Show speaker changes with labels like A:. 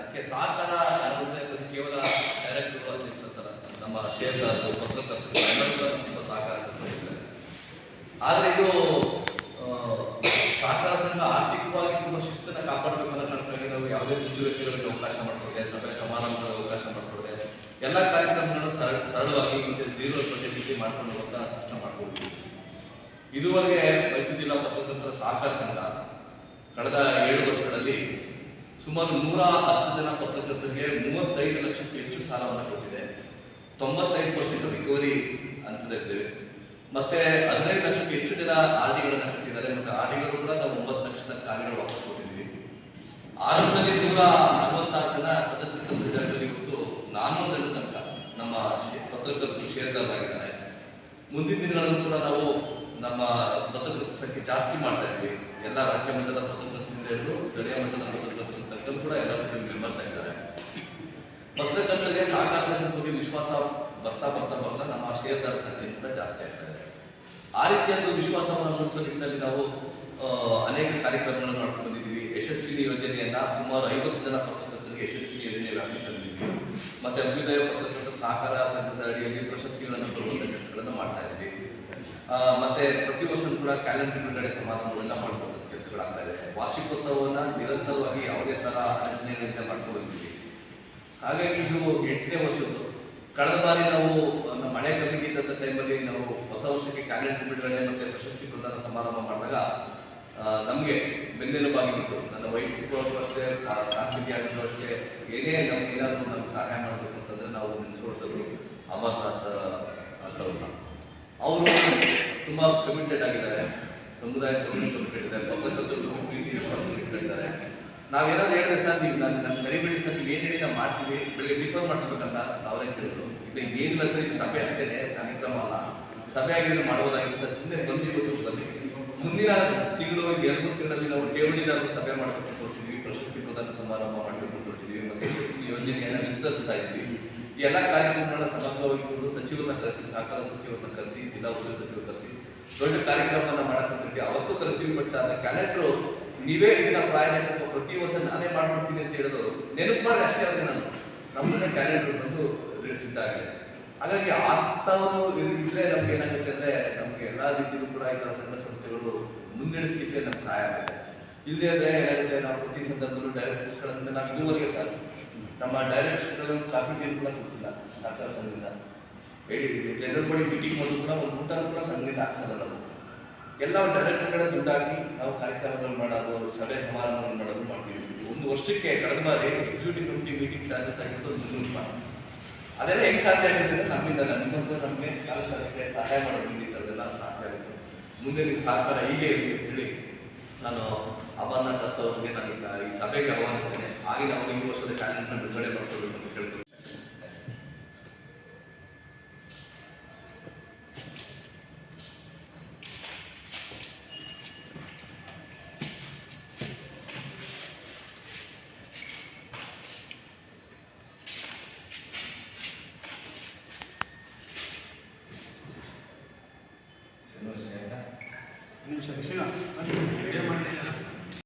A: ಅದಕ್ಕೆ ಸಾಕಾರ ಅನ್ನೋದು ಕೇವಲ ಡೈರೆಕ್ಟ್ಗಳು ಅಂತ ನಮ್ಮ ಷೇರುದಾರರು ಪತ್ರಕರ್ತರು ಎಲ್ಲರಿಗೂ ತುಂಬ ಸಹಕಾರ ಆದರೆ ಇದು ಸಹಕಾರ ಸಂಘ ಆರ್ಥಿಕವಾಗಿ ತುಂಬ ಶಿಸ್ತನ್ನು ಕಾಪಾಡಬೇಕು ಅನ್ನೋ ಕಾರಣಕ್ಕಾಗಿ ನಾವು ಯಾವುದೇ ರುಜುವೆಚ್ಚಗಳಿಗೆ ಅವಕಾಶ ಮಾಡಿಕೊಡಿದೆ ಸಭೆ ಸಮಾರಂಭಗಳಿಗೆ ಅವಕಾಶ ಮಾಡಿಕೊಡಿದೆ ಎಲ್ಲ ಕಾರ್ಯಕ್ರಮಗಳನ್ನು ಸರಳ ಸರಳವಾಗಿ ಮತ್ತೆ ಝೀರೋ ಬಜೆಟ್ಗೆ ಮಾಡಿಕೊಂಡು ಹೋಗುವಂಥ ಸಿಸ್ಟಮ್ ಮಾಡಿಕೊಡ್ತೀವಿ ಇದುವರೆಗೆ ಮೈಸೂರು ಜಿಲ್ಲಾ ಪತ್ರತಂತ್ರ ಸಹಕಾರ ಸಂಘ. ಕಳೆದ ಏಳು ವರ್ಷಗಳಲ್ಲಿ ಸುಮಾರು ನೂರ ಹತ್ತು ಜನ ಪತ್ರಕರ್ತರಿಗೆ ಮೂವತ್ತೈದು ಲಕ್ಷಕ್ಕೂ ಹೆಚ್ಚು ಸಾಲವನ್ನು ಕೊಟ್ಟಿದೆ. ತೊಂಬತ್ತೈದು ಪರ್ಸೆಂಟ್ ರಿಕವರಿ ಹಂತದಲ್ಲಿದ್ದೇವೆ ಮತ್ತೆ ಹದಿನೈದು ಲಕ್ಷಕ್ಕೂ ಹೆಚ್ಚು ಜನ ಆರ್ ಡಿಗಳನ್ನು ಕಟ್ಟಿದ್ದಾರೆ. ಮತ್ತೆ ಆರ್ ಕೂಡ ನಾವು ಒಂಬತ್ತು ಲಕ್ಷದ ಕಾರ್ಯಗಳು ವಾಪಸ್ ಕೊಟ್ಟಿದ್ದೀವಿ. ಆರಂಭದಲ್ಲಿ ನೂರ ಅರವತ್ತಾರು ಜನ ಸದಸ್ಯರು ಸಂಘದಲ್ಲಿ ಇವತ್ತು ನಾನ್ನೂರು ಜನ ತನಕ ನಮ್ಮ ಪತ್ರಕರ್ತರು ಶೇರ್ದಾರರಾಗಿದ್ದಾರೆ ಮುಂದಿನ ದಿನಗಳಲ್ಲೂ ಕೂಡ ನಾವು ನಮ್ಮ ಪತ್ರಕರ್ತರ ಸಂಖ್ಯೆ ಜಾಸ್ತಿ ಮಾಡ್ತಾ ಇದ್ವಿ ಎಲ್ಲ ರಾಜ್ಯ ಮಟ್ಟದ ಪತ್ರಕರ್ತರಿಂದ ಹಿಡಿದು ಸ್ಥಳೀಯ ಮಟ್ಟದ ಪತ್ರಕರ್ತರು ತಕ್ಕ ಕೂಡ ಎಲ್ಲ ಮೆಂಬರ್ಸ್ ಆಗಿದ್ದಾರೆ. ಪತ್ರಕರ್ತರಿಗೆ ಸಹಕಾರ ಸಂಘದ ಬಗ್ಗೆ ವಿಶ್ವಾಸ ಬರ್ತಾ ಬರ್ತಾ ಬರ್ತಾ ನಮ್ಮ ಷೇರ್ದಾರ ಸಂಖ್ಯೆ ಕೂಡ ಜಾಸ್ತಿ ಆಗ್ತಾ ಇದೆ. ಆ ರೀತಿಯ ಒಂದು ವಿಶ್ವಾಸವನ್ನು ಮೂಡಿಸೋ ನಿಟ್ಟಿನಲ್ಲಿ ನಾವು ಅನೇಕ ಕಾರ್ಯಕ್ರಮಗಳನ್ನು ಮಾಡ್ಕೊಂಡು ಬಂದಿದ್ದೀವಿ. ಯಶಸ್ವಿನಿ ಯೋಜನೆಯನ್ನ ಸುಮಾರು ಐವತ್ತು ಜನ ಪತ್ರಕರ್ತರಿಗೆ ಯಶಸ್ವಿನಿ ಯೋಜನೆ ವ್ಯಾಪ್ತಿ ತಂದಿದ್ದೀವಿ. ಮತ್ತೆ ಅಭ್ಯುದಯ ಪತ್ರಕರ್ತರ ಸಹಕಾರ ಸಂಘದ ಅಡಿಯಲ್ಲಿ ಪ್ರಶಸ್ತಿಗಳನ್ನು ಕೊಡುವಂಥ ಕೆಲಸಗಳನ್ನು ಮಾಡ್ತಾ ಇದ್ದೀವಿ. ಮತ್ತೆ ಪ್ರತಿ ವರ್ಷ ಕೂಡ ಕ್ಯಾಲೆಂಡರ್ ಬಿಡುಗಡೆ ಸಮಾರಂಭಗಳನ್ನ ಮಾಡ್ಕೊಂಡು ಕೆಲಸಗಳಾಗ್ತಾ ಇದೆ. ವಾರ್ಷಿಕೋತ್ಸವವನ್ನು ನಿರಂತರವಾಗಿ ಯಾವುದೇ ಥರ ಅಡಚಣೆಗಳಿಂದ ಮಾಡ್ಕೊಂಡು ಬಂದಿದ್ದೀವಿ ಹಾಗಾಗಿ ಇದು ಎಂಟನೇ ವರ್ಷದ್ದು. ಕಳೆದ ಬಾರಿ ನಾವು ನಮ್ಮ ಮಳೆ ಕಮ್ಮಿಗೆ ಟೈಮಲ್ಲಿ ನಾವು ಹೊಸ ವರ್ಷಕ್ಕೆ ಕ್ಯಾಲೆಂಡರ್ ಬಿಡುಗಡೆ ಮತ್ತು ಪ್ರಶಸ್ತಿ ಪ್ರದಾನ ಸಮಾರಂಭ ಮಾಡಿದಾಗ ನಮಗೆ ಬೆನ್ನೆಲುಬಾಗಿತ್ತು ನನ್ನ ವೈಯಕ್ತಿಕವಾಗೂ ಅಷ್ಟೇ ಖಾಸಗಿ ಆಗಿದ್ರು ಅಷ್ಟೇ. ಏನೇ ನಮ್ಗೆ ಏನಾದರೂ ನಮ್ಗೆ ಸಹಾಯ ಮಾಡಬೇಕು ಅಂತಂದರೆ ನಾವು ನೆನೆಸ್ಕೊಳ್ತೀವಿ ಅಮರ್ನಾಥ್ ಅವ್ರನ್ನ. ಅವರು ತುಂಬ ಕಮಿಟೆಡ್ ಆಗಿದ್ದಾರೆ. ಸಮುದಾಯ ಕಮಿಟೆಡ್ ಇದ್ದಾರೆ ನಾವೇನಾದ್ರು ಹೇಳಿದ್ರೆ ಸರ್, ನೀವು ನನ್ನ ನನ್ನ ಕರಿಬೇಡಿ ಸರ್, ನೀವು ಏನು ನಾವು ಮಾಡ್ತೀವಿ. ಬೆಳಿಗ್ಗೆ ಡಿಫರ್ ಮಾಡಿಸ್ಬೇಕಾ ಸರ್? ಅಂತ ಅವರೇ ಕೇಳಿದ್ರು. ಇಲ್ಲ ಏನಿಲ್ಲ ಸರ್, ಇದು ಸಭೆ ಅಷ್ಟೇ ಕಾರ್ಯಕ್ರಮ ಅಲ್ಲ. ಸಭೆ ಆಗಿದ್ರೆ ಮಾಡ್ಬೋದಾಗಿದೆ ಸರ್ ಸುಮ್ಮನೆ ಬಂದು ಇವತ್ತು ಬನ್ನಿ ಮುಂದಿನ ತಿಂಗಳು ಎರಡು ಮೂರು ತಿಂಗಳಲ್ಲಿ ನಾವು ಠೇವಣಿದಾರರು ಸಭೆ ಮಾಡಬೇಕು ತೋರ್ತಿದ್ವಿ ಪ್ರಶಸ್ತಿ ಪ್ರದಾನ ಸಮಾರಂಭ ಮಾಡಬೇಕು ತೋರ್ತಿದ್ವಿ ಮತ್ತು ಯೋಜನೆಯನ್ನು ವಿಸ್ತರಿಸ್ತಾ ಇದ್ವಿ ಎಲ್ಲ ಕಾರ್ಯಕ್ರಮಗಳ ಸಂಬಂಧವಾಗಿ ಸಚಿವರನ್ನ ಕರೆಸಿ, ಸಹಕಾರ ಸಚಿವರನ್ನ ಕರೆಸಿ, ಜಿಲ್ಲಾ ಉಸ್ತುವಾರಿ ಸಚಿವರು ಕರೆಸಿ ದೊಡ್ಡ ಕಾರ್ಯಕ್ರಮವನ್ನು ಮಾಡಕ್ಕೆ ಅವತ್ತು ಕರೆಸ್ತೀವಿ. ಬಟ್ ಅದರ ಕ್ಯಾಲೆಂಡರ್ ನೀವೇ ಇದನ್ನ ಪ್ರಾಯೋಜಕ ಪ್ರತಿ ವರ್ಷ ನಾನೇ ಮಾಡ್ಬಿಡ್ತೀನಿ ಅಂತ ಹೇಳಿದ್ರು ನೆನಪು ಮಾಡಿ ಅಷ್ಟೇ ಅಲ್ಲದೆ ನಾನು. ನಮ್ಮನ್ನ ಕ್ಯಾಲೆಂಡರ್ ಬಂದು ಆಗಿದೆ. ಹಾಗಾಗಿ ಆತವರು ಇದ್ರೆ ನಮ್ಗೆ ಏನಾಗುತ್ತೆ ಅಂದ್ರೆ ನಮ್ಗೆ ಎಲ್ಲಾ ರೀತಿಯಲ್ಲೂ ಕೂಡ ಈ ಥರ ಸಂಘ ಸಂಸ್ಥೆಗಳು ಮುನ್ನಡೆಸಲಿಕ್ಕೆ ನಮ್ಗೆ ಸಹಾಯ ಆಗುತ್ತೆ. ಇಲ್ಲದೆ ಅದೇ ಏನಾಗುತ್ತೆ, ನಾವು ಪ್ರತಿ ಸಂದರ್ಭದಲ್ಲೂ ಡೈರೆಕ್ಟರ್ಸ್ಗಳಿಂದ ನಾವು ಇದುವರೆಗೆ ಸರ್ ನಮ್ಮ ಡೈರೆಕ್ಟರ್ಸ್ಗಳು ಕಾಫಿ ಟೀ ಕೂಡ ಕೊಡಿಸಿಲ್ಲ ಸಹಕಾರ ಸಂಘದಿಂದ. ಜನರಲ್ ಬಾಡಿ ಮೀಟಿಂಗ್ ಮಾಡೋದು ಕೂಡ, ಒಂದು ಊಟ ಕೂಡ ಸಂಘದಿಂದ ಹಾಕ್ಸಲ್ಲ ನಾವು. ಎಲ್ಲ ಡೈರೆಕ್ಟರ್ಗಳ ದುಡ್ಡು ಹಾಕಿ ನಾವು ಕಾರ್ಯಕ್ರಮಗಳು ಮಾಡೋದು, ಸಭೆ ಸಮಾರಂಭಗಳು ಮಾಡೋದು ಮಾಡ್ತೀವಿ. ಒಂದು ವರ್ಷಕ್ಕೆ ಕಳೆದ ಬಾರಿ ಎಕ್ಸಿಕ್ಯೂಟಿವ್ ಕಮಿಟಿ ಮೀಟಿಂಗ್ ಚಾರ್ಜಸ್ ಆಗಿರೋದು ಒಂದು ಅದೆಲ್ಲ ಹೆಂಗೆ ಸಾಧ್ಯ ಆಗುತ್ತೆ ಅಂದರೆ ನಮ್ಮಿಂದ ನಿಮ್ಮಂತೂ ನಮಗೆ ಕಾಲ ಕಾಲಕ್ಕೆ ಸಹಾಯ ಮಾಡೋದು ಈ ಥರದ್ದೆಲ್ಲ ಸಾಧ್ಯ ಆಗುತ್ತೆ. ಮುಂದೆ ನಿಮ್ಮ ಸಹಕಾರ ಹೀಗೆ ಇರಲಿ ಅಂತ ಹೇಳಿ ನಾನು ಅಮರ್ನಾಥ್ ದಾಸ್ ಅವರಿಗೆ ನಾನು ಈ ಸಭೆಗೆ ಆಹ್ವಾನಿಸ್ತೇನೆ. ಹಾಗೆ ನಾವು ಈ ವರ್ಷದ ಕ್ಯಾಲೆಂಡರ್ನ ಬಿಡುಗಡೆ ಮಾಡ್ಕೊಳ್ಬೇಕು ಅಂತ ಕೇಳ್ತೀನಿ.
B: ಶ್ರೀನಿವಾಸ್ ಮಾಡಿ